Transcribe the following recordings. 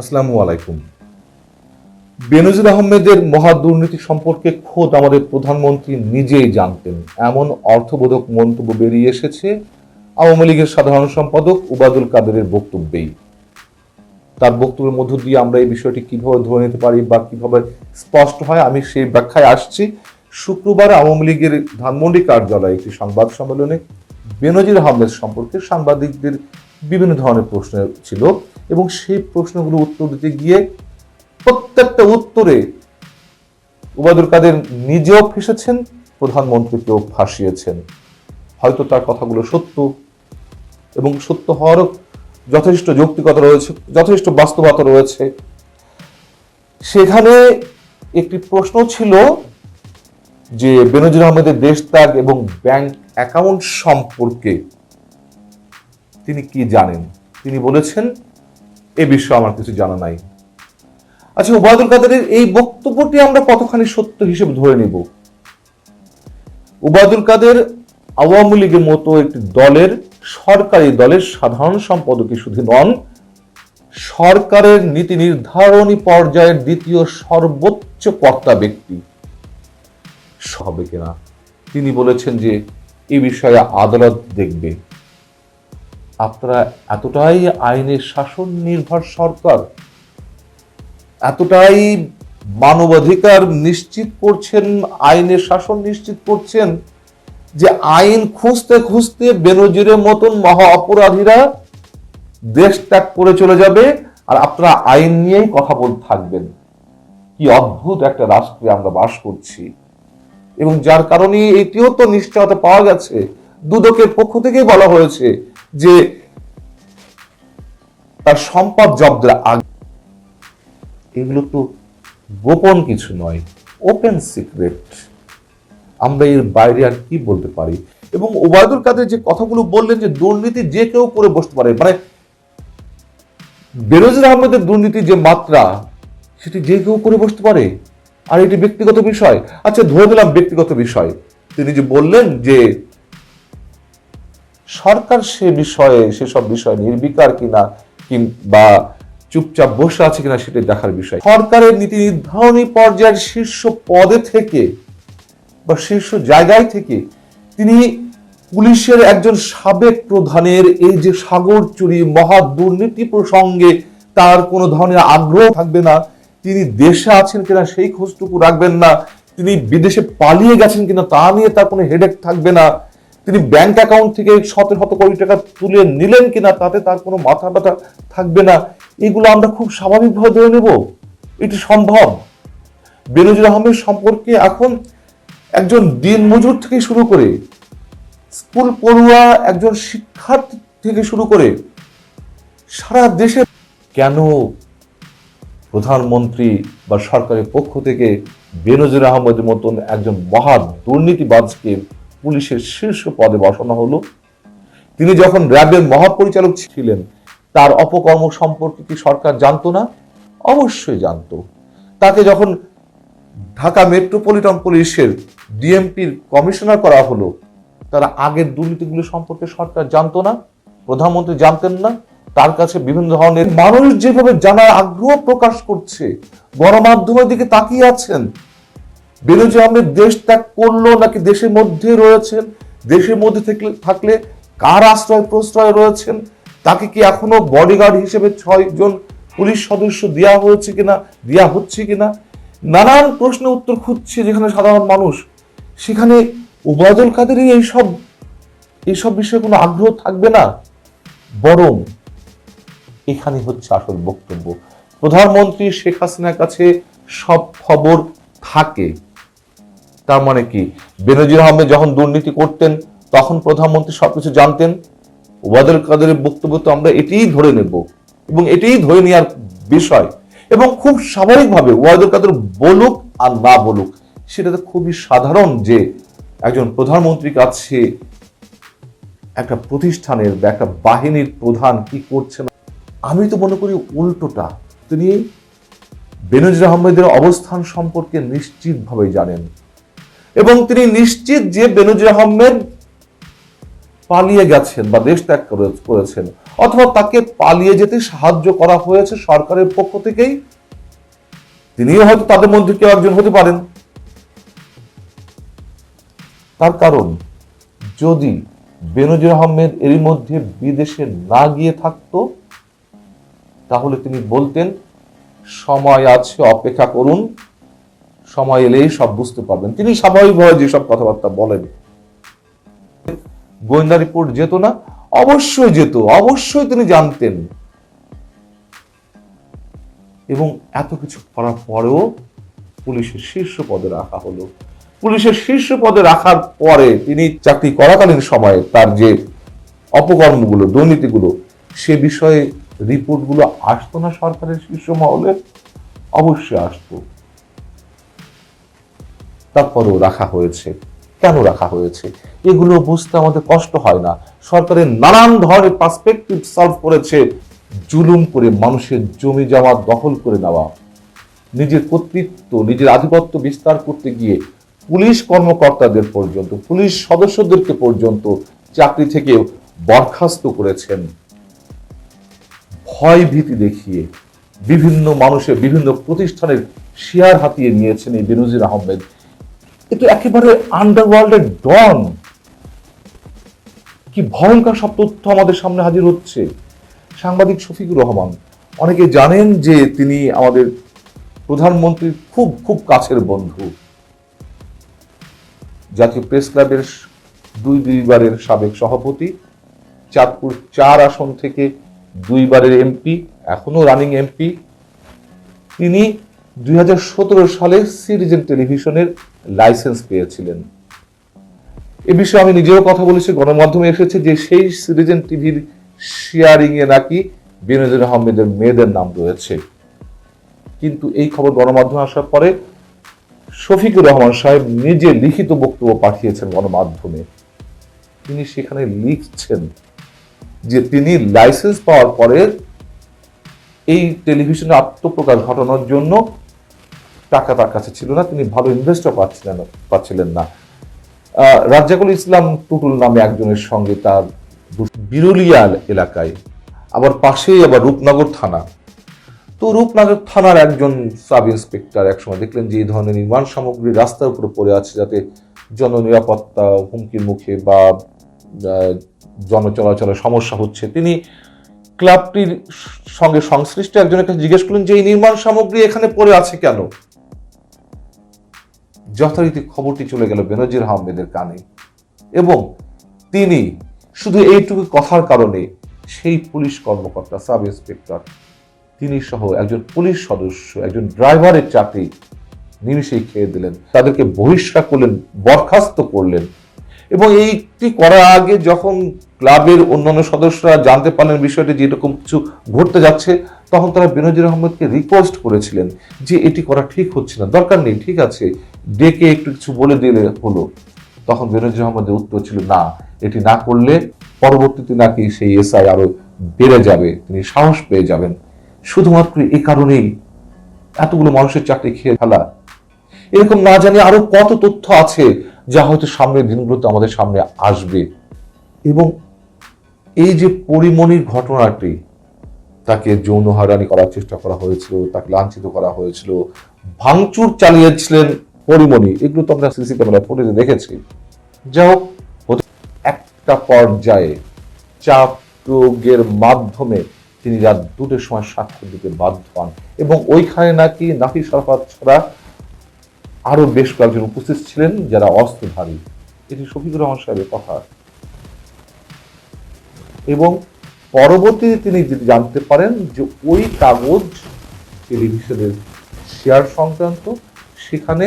আসসালামু আলাইকুম। বেনজির আহমেদের মহা দুর্নীতি সম্পর্কে খোদ আমাদের প্রধানমন্ত্রী নিজেই জানতেন। এমন অর্থবোধক মন্তব্য বেরিয়ে এসেছে আওয়ামী লীগের সাধারণ সম্পাদক উবাদুল কাদেরের বক্তব্যেই। তার বক্তব্যের মধ্য দিয়ে আমরা এই বিষয়টি কীভাবে ধরে নিতে পারি বা কীভাবে স্পষ্ট হয়, আমি সেই ব্যাখ্যায় আসছি। শুক্রবার আওয়ামী লীগের ধানমন্ডি কার্যালয়ে একটি সংবাদ সম্মেলনে বেনজির আহমেদ সম্পর্কে সাংবাদিকদের বিভিন্ন ধরনের প্রশ্ন ছিল। এবং সেই প্রশ্নগুলো উত্তর দিতে গিয়ে প্রত্যেকটা উত্তরে উবাদুল কাদের নিজেও ফেসেছেন, প্রধানমন্ত্রীকেও ফাঁসিয়েছেন। হয়তো তার কথাগুলো সত্য এবং সত্য হওয়ারও যথেষ্ট যৌক্তিকতা রয়েছে, যথেষ্ট বাস্তবতা রয়েছে। সেখানে একটি প্রশ্ন ছিল যে বেনজির আহমেদের দেশ ত্যাগ এবং ব্যাংক অ্যাকাউন্ট সম্পর্কে তিনি কি জানেন? তিনি বলেছেন এ বিষয়ে আমার কিছু জানা নাই। আচ্ছা উবায়দুল কাদেরের এই বক্তব্যটি আমরা কতখানি সত্য হিসেবে ধরে নিব? উবায়দুল কাদের আওয়ামী লীগের মতো একটি দলের, সরকারি দলের সাধারণ সম্পাদকই শুধু নন, সরকারের নীতি নির্ধারণী পর্যায়ের দ্বিতীয় সর্বোচ্চ কর্তা ব্যক্তি। হবে কিনা? তিনি বলেছেন যে এই বিষয়ে আদালত দেখবে। আপনারা এতটাই আইনের শাসন নির্ভর সরকার, এতটাই মানবাধিকার নিশ্চিত করছেন, আইনের শাসন নিশ্চিত করছেন যে আইন খুঁজতে খুঁজতে বেনজিরের মতন মহা অপরাধীরা দেশ ত্যাগ করে চলে যাবে আর আপনারা আইন নিয়েই কথা বলতে থাকবেন। কি অদ্ভুত একটা রাষ্ট্রে আমরা বাস করছি। এবং যার কারণে এটিও তো নিশ্চয়তা পাওয়া গেছে। দুদকের পক্ষ থেকেই বলা হয়েছে যে তার সম্পদ জব্দের আগে এগুলো তো গোপন কিছু নয় ওপেন সিক্রেট আমরা এর বাইরে আর কি বলতে পারি? এবং ওবায়দুল কাদের যে কথাগুলো বললেন যে দুর্নীতি যে কেউ করে বসতে পারে মানে বেরোজুর আহমেদের দুর্নীতি যে মাত্রা, সেটি যে কেউ করে বসতে পারে? আর এটি ব্যক্তিগত বিষয়। আচ্ছা ধরে নিলাম ব্যক্তিগত বিষয়। তিনি যে বললেন যে সরকার সে বিষয়ে সেসব বিষয়ে নির্বিকার কিনা কিংবা চুপচাপ বসে আছে কিনা সেটা দেখার বিষয়। সরকারের নীতি নির্ধারণী পর্যায়ের শীর্ষ পদে থেকে, বা শীর্ষ জায়গায় থেকে, তিনি পুলিশের একজন সাবেক প্রধানের এই যে সাগর চুরি, মহা দুর্নীতি প্রসঙ্গে তার কোনো ধরনের আগ্রহ থাকবে না। তিনি দেশে আছেন কিনা সেই খোঁজটুকু রাখবেন না। তিনি বিদেশে পালিয়ে গেছেন কিনা তা নিয়ে তার কোনো হেডেক থাকবে না। তিনি ব্যাংক অ্যাকাউন্ট থেকে সতেরো শত কোটি টাকা তুলে নিলেন কিনা তাতে তার কোনো মাথা ব্যথা থাকবে না, এগুলো আমরা খুব স্বাভাবিকভাবে ধরে নেব। এটি সম্ভব। বেনজির আহমেদ সম্পর্কে এখন একজন দিন মজুর থেকে শুরু করে, স্কুল পড়ুয়া একজন শিক্ষার্থী থেকে শুরু করে সারা দেশে কেন প্রধানমন্ত্রী বা সরকারের পক্ষ থেকে বেনজির আহমেদের মতন একজন মহা দুর্নীতিবাজকে পুলিশের শীর্ষ পদে বসানো হলো। তিনি যখন র্যাবের মহাপরিচালক ছিলেন, তার অপকর্ম সম্পর্কে কি সরকার জানতো না? অবশ্যই জানতো। তাকে যখন ঢাকা মেট্রোপলিটন পুলিশের ডিএমপির কমিশনার করা হলো, তারা আগের দুর্নীতিগুলো সম্পর্কে সরকার জানতো না, প্রধানমন্ত্রী জানতেন না, তার কাছে বিভিন্ন ধরনের মানুষ যেভাবে জানার আগ্রহ প্রকাশ করছে, গণমাধ্যমের দিকে তাকিয়ে আছেন বেনজির আহমেদ দেশ ত্যাগ করল নাকি দেশের মধ্যে রয়েছেন? দেশের মধ্যে থাকলে থাকলে কার আশ্রয় প্রশ্রয় রয়েছেন? তাকে কি এখনও বডিগার্ড হিসেবে ছয় জন পুলিশ সদস্য দেওয়া হয়েছে কিনা দেওয়া হচ্ছে কিনা? নানান প্রশ্নের উত্তর খুঁজছে যেখানে সাধারণ মানুষ। সেখানে উবায়দুল কাদেরই এইসব এইসব বিষয়ে কোনো আগ্রহ থাকবে না? বরং এখানে হচ্ছে আসল বক্তব্য। প্রধানমন্ত্রী শেখ হাসিনার কাছে সব খবর থাকে। তার মানে কি? বেনজির আহমেদ যখন দুর্নীতি করতেন, তখন প্রধানমন্ত্রী সবকিছু জানতেন। ওবায়দুল কাদেরের বক্তব্য তো আমরা এটিই ধরে নেব এবং এটিই ধরে নেওয়ার বিষয়। এবং খুব স্বাভাবিকভাবে ওয়াদুল কাদের বলুক আর না বলুক, সেটা তো খুবই সাধারণ যে একজন প্রধানমন্ত্রীর কাছে একটা প্রতিষ্ঠানের বা একটা বাহিনীর প্রধান কি করছে না। আমি তো মনে করি উল্টোটা। তিনি বেনজির আহমেদের অবস্থান সম্পর্কে নিশ্চিতভাবে জানেন। এবং তিনি নিশ্চিত যে বেনজির আহমেদ পালিয়ে গেছেন বা দেশ ত্যাগ করেছেন। অথবা তাকে পালিয়ে যেতে সাহায্য করা হয়েছে সরকারের পক্ষ থেকেই। তিনিও হয়তো তাদের মধ্যে কেউ একজন হতে পারেন। তার কারণ, যদি বেনজির আহমেদ এরই মধ্যে বিদেশে না গিয়ে থাকতো, তাহলে তিনি বলতেন, সময় আছে, অপেক্ষা করুন। সময় এলেই সব বুঝতে পারবেন। তিনি স্বাভাবিকভাবে যেসব কথাবার্তা বলেন। গোয়েন্দা রিপোর্ট যেত না, অবশ্যই যেত, অবশ্যই তিনি জানতেন। এবং এত কিছু করার পরেও পুলিশের শীর্ষ পদে রাখা হলো। পুলিশের শীর্ষ পদে রাখার পরে তিনি চাকরি করাকালীন সময়ে তার যে অপকর্মগুলো দুর্নীতিগুলো, সে বিষয়ে রিপোর্টগুলো আসতো না সরকারের শীর্ষ মহলে? অবশ্যই আসতো। তারপরেও রাখা হয়েছে। কেন রাখা হয়েছে? এগুলো বুঝতে আমাদের কষ্ট হয় না। সরকারের নানান ধরনের পার্সপেক্টিভ সলভ করেছে। জুলুম করে মানুষের জমি জমা দখল করে নেওয়া। নিজের কর্তৃত্ব, নিজের আধিপত্য বিস্তার করতে গিয়ে পুলিশ কর্মকর্তাদের পর্যন্ত, পুলিশ সদস্যদেরকে পর্যন্ত চাকরি থেকে বরখাস্ত করেছেন। ভয় ভীতি দেখিয়ে বিভিন্ন মানুষের বিভিন্ন প্রতিষ্ঠানের শেয়ার হাতিয়ে নিয়েছেন এই বেনজির আহমেদ। এটা একেবারে আন্ডারওয়ার্ল্ডের ডন কি ভয়ঙ্কর সব তথ্য আমাদের সামনে হাজির হচ্ছে। সাংবাদিক শফিকুর রহমান, অনেকে জানেন যে তিনি আমাদের প্রধানমন্ত্রীর খুব খুব কাছের বন্ধু জাতীয় প্রেস ক্লাবের দুই, দুইবারের সাবেক সভাপতি, চাঁদপুর চার আসন থেকে দুইবারের এমপি, এখনও রানিং এমপি, তিনি দুই হাজার সতেরো সালে সিটিজেন টেলিভিশনের লাইসেন্স পেয়েছিলেন। এ বিষয়ে আমি নিজেও কথা বলেছি, গণমাধ্যমে এসেছে যে সেই সিটিজেন টিভির শেয়ারিং এ নাকি বেনজির আহমেদের মেয়েদের নাম রয়েছে। কিন্তু এই খবর গণমাধ্যমে আসার পরে শফিকুর রহমান সাহেব নিজে লিখিত বক্তব্য পাঠিয়েছেন গণমাধ্যমে। তিনি সেখানে লিখছেন যে তিনি লাইসেন্স পাওয়ার পরে এই টেলিভিশনে আত্মপ্রকাশ ঘটানোর জন্য টাকা তার কাছে ছিল না, তিনি ভালো ইনভেস্টর পাচ্ছিলেন পাচ্ছিলেন না। রাজ্জাকুল ইসলাম টুটুল নামে একজনের সঙ্গে তার দু- বিরুলিয়া এলাকায়, আবার পাশেই আবার রূপনগর থানা। তো রূপনগর থানার একজন সাব ইন্সপেক্টর একসময় দেখলেন যে এই ধরনের নির্মাণ সামগ্রী রাস্তার উপরে পড়ে আছে যাতে জননিরাপত্তা হুমকির মুখে বা জনচলাচলের সমস্যা হচ্ছে। তিনি ক্লাবটির সঙ্গে সংশ্লিষ্ট একজনের কাছে জিজ্ঞেস করলেন যে এই নির্মাণ সামগ্রী এখানে পড়ে আছে কেন? যথারীতি খবরটি চলে গেল বেনজির আহমেদের কানে এবং তিনি শুধু এইটুকু কথার কারণে সেই পুলিশ কর্মকর্তা, সাব ইন্সপেক্টর, তিনি সহ একজন পুলিশ সদস্য, একজন ড্রাইভারের চাকরি নিমিশেই খেয়ে দিলেন। তাদেরকে বহিষ্কার করলেন, বরখাস্ত করলেন এবং এইটি করার আগে যখন ক্লাবের অন্যান্য সদস্যরা জানতে পারলেন বিষয়টি যে এরকম কিছু ঘটতে যাচ্ছে, তখন তারা বেনজির আহমেদকে রিকোয়েস্ট করেছিলেন যে এটি করা ঠিক হচ্ছে না, দরকার নেই, ঠিক আছে। ডেকে একটু কিছু বলে দিলে হলো। তখন বেনজির আহমেদের উত্তর ছিল, না, এটি না করলে পরবর্তীতে নাকি সেই এসআই আরও বেড়ে যাবে, তিনি সাহস পেয়ে যাবেন। শুধুমাত্র এই কারণেই এতগুলো মানুষের চাকরি খেয়ে ফেলা। এরকম না জানি আরও কত তথ্য আছে যা হয়তো সামনের দিনগুলোতে আমাদের সামনে আসবে। এবং এই যে পরিমণির ঘটনাটি, তাকে যৌন হয়রানি করার চেষ্টা করা হয়েছিল, তাকে লাঞ্ছিত করা হয়েছিল, ভাঙচুর চালিয়েছিলেন পরিমণি, এগুলো তো আমরা সিসি ক্যামেরা ফুটেজে দেখেছি। যাই হোক একটা পর্যায়ে চাপ প্রয়োগের মাধ্যমে তিনি রাত দুটোর সময় সাক্ষ্য দিতে বাধ্য হন এবং ওইখানে নাকি নাফি সরফাত ছাড়া আরও বেশ কয়েকজন উপস্থিত ছিলেন যারা অস্ত্রধারী। এটি শফিকুর রহমান সাহেবের কথা। এবং পরবর্তীতে তিনি যদি জানতে পারেন যে ওই কাগজ, টেলিভিশনের শেয়ার সংক্রান্ত, সেখানে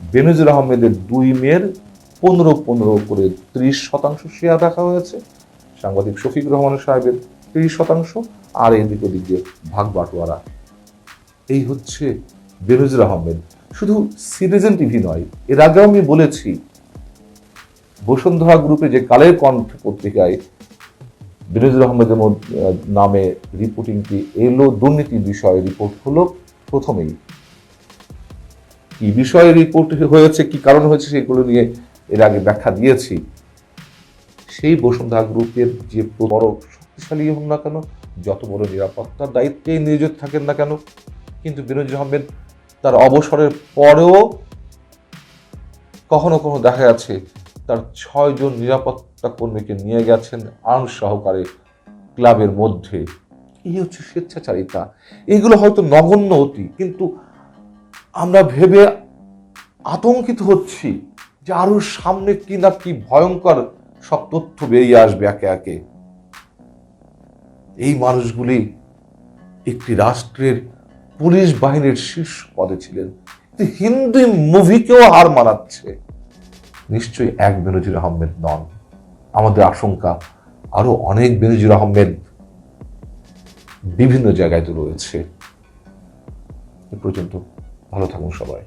বেনজির আহমেদের দুই মেয়ের পনেরো পনেরো করে ত্রিশ শতাংশ শেয়ার রাখা হয়েছে। সাংবাদিক শফিক রহমান সাহেবের ত্রিশ শতাংশ, আর এদিক ওদিক দিয়ে ভাগ বাটোয়ারা। এই হচ্ছে বেনজির আহমেদ। শুধু সিটিজেন টিভি নয়, এর আগেও আমি বলেছি, বসুন্ধরা গ্রুপে যে কালের কণ্ঠ পত্রিকায় বেনজির আহমেদের নামে রিপোর্টিংটি এলো দুর্নীতি বিষয়ে রিপোর্ট হলো প্রথমেই। কি বিষয়ে রিপোর্ট হয়েছে, কি কারণ হয়েছে সেগুলো নিয়ে এর আগে ব্যাখ্যা দিয়েছি। সেই বসুন্ধরা গ্রুপের যে বড় শক্তিশালী হন না কেন, যত বড় নিরাপত্তার দায়িত্বে নিয়োজিত থাকেন না কেন, কিন্তু বিনজির আহমেদ তার অবসরের পরেও কখনো কখনো দেখা যাচ্ছে তার ছয়জন নিরাপত্তা কর্মীকে নিয়ে গেছেন আইন সহকারে ক্লাবের মধ্যে। এই হচ্ছে স্বেচ্ছাচারিতা। এগুলো হয়তো নগণ্য অতি, কিন্তু আমরা ভেবে আতঙ্কিত হচ্ছি যে আরও সামনে কি না কি ভয়ঙ্কর সব তথ্য বেরিয়ে আসবে একে একে। এই মানুষগুলি একটি রাষ্ট্রের পুলিশ বাহিনীর শীর্ষ পদে ছিলেন। হিন্দি মুভিকেও হার মানাচ্ছে। নিশ্চয়ই এক বেনজির আহমেদ নন। আমাদের আশঙ্কা, আরও অনেক বেনজির আহমেদ বিভিন্ন জায়গায় তো রয়েছে। এ পর্যন্ত। ভালো থাকুন সবাই।